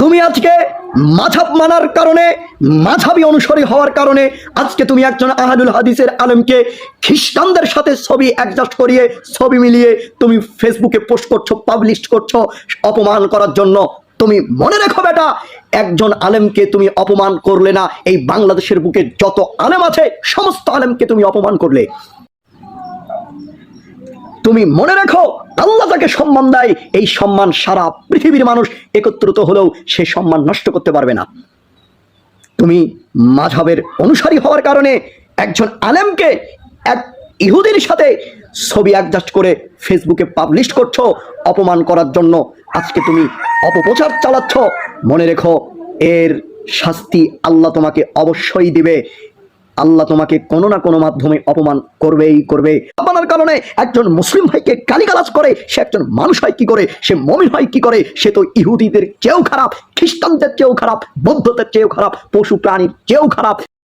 তুমি আজকে মাঝাব মানার কারণে, মাঝাবি অনুসারী হওয়ার কারণে আজকে তুমি একজন আহাদুল হাদিসের আলমকে খ্রিস্টানদের সাথে ছবি অ্যাডজাস্ট করিয়ে, ছবি মিলিয়ে তুমি ফেসবুকে পোস্ট করছ পাবলিশ করছ, অপমান করার জন্য। তুমি মনে রেখো বেটা, একজন আলেমকে তুমি অপমান করলে না, এই বাংলাদেশের বুকে যত আলেম আছে, সমস্ত আলেমকে তুমি অপমান করলে। তুমি মনে রাখো, আল্লাহ তাকে সম্মান দেয়। এই সম্মান সারা পৃথিবীর মানুষ একত্রিত হলেও সে সম্মান নষ্ট করতে পারবে না। তুমি মাঝাবের অনুসারী হওয়ার কারণে একজন আলেমকে এক ইহুদির সাথে ছবি অ্যাডজাস্ট করে ফেসবুকে পাবলিশ করছ, অপমান করার জন্য। আজকে তুমি অপপ্রচার চালাচ্ছ। মনে রেখো, এর শাস্তি আল্লাহ তোমাকে অবশ্যই দিবে। আল্লাহ তোমাকে কোনো না কোনো মাধ্যমে অপমান করবেই করবে। অপমানের কারণে একজন মুসলিম ভাইকে গালিগালাজ করে, সে একজন মানুষ হয় কি করে, সে মমিন হয় কি করে, সে তো ইহুদিদের চেয়েও খারাপ, খ্রিস্টানদের চেয়েও খারাপ, বৌদ্ধদের চেয়েও খারাপ, পশু প্রাণীর চেয়েও খারাপ।